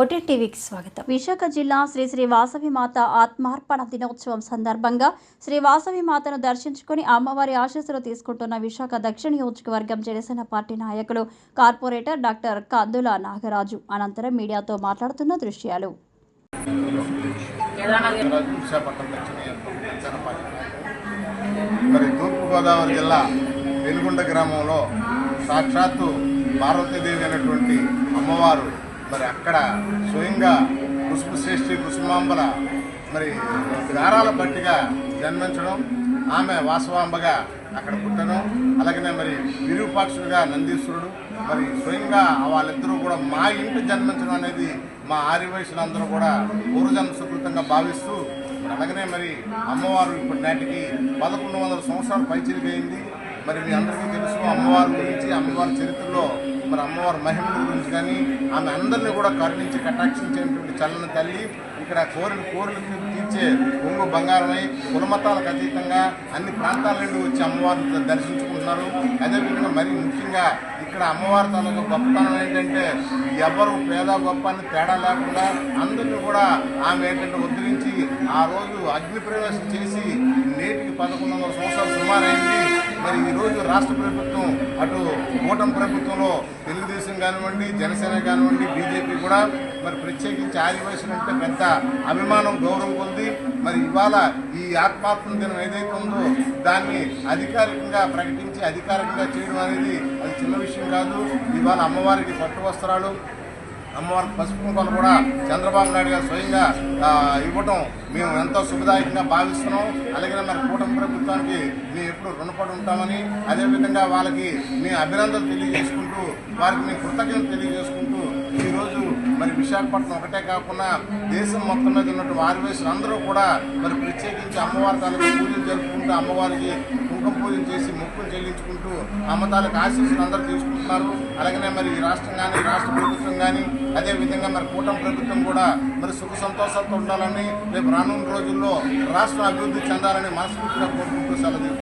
ఓటీటీవీకి స్వాగతం. విశాఖ జిల్లా శ్రీ శ్రీ వాసవి మాత ఆత్మార్పణ దినోత్సవం సందర్భంగా శ్రీ వాసవి మాతను దర్శించుకుని అమ్మవారి ఆశీస్సులు తీసుకుంటున్న విశాఖ దక్షిణ నియోజకవర్గం జనసేన పార్టీ నాయకులు కార్పొరేటర్ డాక్టర్ కందుల నాగరాజు అనంతరం మీడియాతో మాట్లాడుతున్న దృశ్యాలు. మరి తూర్పుగోదావరి జిల్లా వెలుగుండ గ్రామంలో సాక్షాత్తు పార్వతీదేవి అయినటువంటి అమ్మవారు మరి అక్కడ స్వయంగా పుష్పశ్రేష్ఠి కుసుమాంబల మరి గారాల బట్టిగా జన్మించడం ఆమె వాసవాంబగా అక్కడ పుట్టడం అలాగనే మరి విరూపాక్షుడుగా నందీశ్వరుడు మరి స్వయంగా వాళ్ళిద్దరూ కూడా మా ఇంటి జన్మించడం అనేది మా ఆర్యవయసులందరూ కూడా పూర్వజన్మ సుకృతంగా భావిస్తూ అలాగనే మరి అమ్మవారు ఇప్పటి నాటికి పదకొండు వందల సంవత్సరాలు పైచిరికైంది మరి మీ అందరికీ తెలుసు అమ్మవారి గురించి అమ్మవారి చరిత్రలో మరి అమ్మవారి మహిమ గురించి కానీ ఆమె అందరినీ కూడా కరుణించి కటాక్షించేటువంటి చల్లని తల్లి ఇక్కడ కోరిన కోరికలు తీర్చే కొంగు బంగారమై కులమతాలకు అతీతంగా అన్ని ప్రాంతాల నుండి వచ్చి అమ్మవారిని దర్శించుకుంటున్నారు. అదేవిధంగా మరి ముఖ్యంగా ఇక్కడ అమ్మవారి తాలూకా గొప్పతనం ఏంటంటే ఎవరు పేద గొప్ప అని తేడా లేకుండా అందరినీ కూడా ఆమె ఏంటంటే ఉద్ధరించి ఆ రోజు అగ్ని ప్రవేశం చేసి నేటికి పదకొండు వందల సంవత్సరాలు సుమారైంది. మరి ఈరోజు రాష్ట్ర ప్రభుత్వం అటు కూటమి ప్రభుత్వంలో తెలుగుదేశం కానివ్వండి జనసేన కానివ్వండి బీజేపీ కూడా మరి ప్రత్యేకించి ఆదివాసులు అంటే పెద్ద అభిమానం గౌరవం పొంది మరి ఇవాళ ఈ ఆత్మాత్మ దినం ఏదైతే ఉందో దాన్ని అధికారికంగా ప్రకటించి అధికారికంగా చేయడం అనేది అది చిన్న విషయం కాదు. ఇవాళ అమ్మవారికి పట్టు వస్త్రాలు అమ్మవారికి పసుపు కుంకాలు కూడా చంద్రబాబు నాయుడు గారు స్వయంగా ఇవ్వటం మేము ఎంతో శుభదాయకంగా భావిస్తున్నాం. అలాగే మరి కూటమి ప్రభుత్వానికి మేము ఎప్పుడు రుణపడి ఉంటామని అదేవిధంగా వాళ్ళకి మేము అభినందనలు తెలియజేసుకుంటూ వారికి మేము కృతజ్ఞతలు తెలియజేసుకుంటూ ఈరోజు మరి విశాఖపట్నం ఒకటే కాకుండా దేశం మొత్తం మీద ఉన్నటువంటి వారివేసులు అందరూ కూడా మరి ప్రత్యేకించి అమ్మవారి తాలూకు పూజలు జరుపుకుంటూ అమ్మవారికి ముఖం పూజలు చేసి మొక్కులు చెల్లించుకుంటూ అమ్మతాలకు ఆశీస్సులు అందరూ తీసుకుంటున్నారు. అలాగనే మరి ఈ రాష్ట్రం కానీ రాష్ట్ర ప్రభుత్వం కానీ అదే విధంగా మరి కూటమి ప్రభుత్వం కూడా మరి సుఖ సంతోషాలతో ఉండాలని రేపు రానున్న రోజుల్లో రాష్ట్రం అభివృద్ధి చెందాలని మనస్ఫూర్తిగా కోరుకుంటూ సెలవు